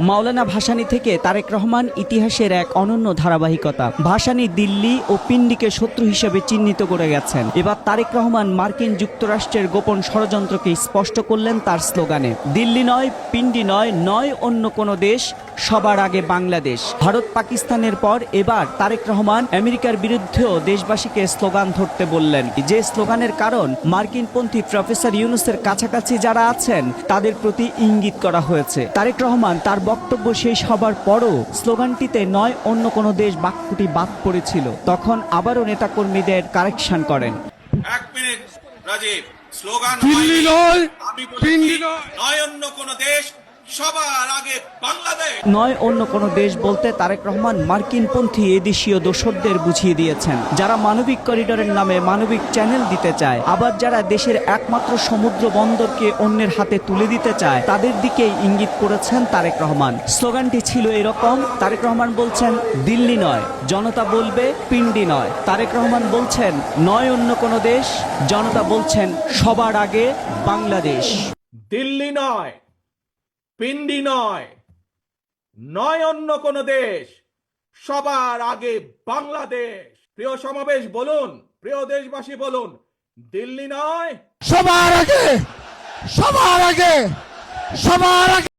মাওলানা ভাসানি থেকে তারেক রহমান ইতিহাসের এক অনন্য ধারাবাহিকতা। ভাসানি দিল্লি ও পিন্ডিকে শত্রু হিসেবে চিহ্নিত করে গেছেন। এবার তারেক রহমান মার্কিন যুক্তরাষ্ট্রের গোপন ষড়যন্ত্রকে স্পষ্ট করলেন তার স্লোগানে। দিল্লি নয়, পিন্ডি নয় নয় অন্য কোনো দেশ সবার আগে বাংলাদেশ। ভারত পাকিস্তানের পর এবার তারেক রহমান আমেরিকার বিরুদ্ধেও দেশবাসীকে স্লোগান ধরতে বললেন। যে স্লোগানের কারণ মার্কিনপন্থী প্রফেসর ইউনুসের কাছাকাছি যারা আছেন তাদের প্রতি ইঙ্গিত করা হয়েছে। তারেক রহমান তার বক্তব্য শেষ হবার পরও স্লোগানটিতে নয় অন্য কোনো দেশ বাক্যটি বাদ পড়েছিল। তখন আবারও নেতাকর্মীদের কারেকশন করেন। এক মিনিট রাজীব। স্লোগান নয়, আমি অন্য কোন দেশ সবার আগে বাংলাদেশ। নয় অন্য কোনো দেশ বলতে তারেক রহমান মার্কিনপন্থী এদেশীয় দোসরদের বুঝিয়ে দিয়েছেন। যারা মানবিক করিডোরের নামে মানবিক চ্যানেল দিতে চায় আবার যারা দেশের একমাত্র সমুদ্র বন্দরকে অন্যের হাতে তুলে দিতে চায় তাদের দিকেই ইঙ্গিত করেছেন তারেক রহমান। স্লোগানটি ছিল এরকম তারেক রহমান বলছেন দিল্লি নয় জনতা বলবে পিন্ডি নয়। তারেক রহমান বলছেন নয় অন্য কোনো দেশ জনতা বলছেন সবার আগে বাংলাদেশ। দিল্লি নয় পিন্ডি নয় নয় অন্য কোনো দেশ, সবার আগে বাংলাদেশ। প্রিয় সমাবেশ বলুন, প্রিয় দেশবাসী বলুন, দিল্লি নয়? সবার আগে সবার আগে সবার আগে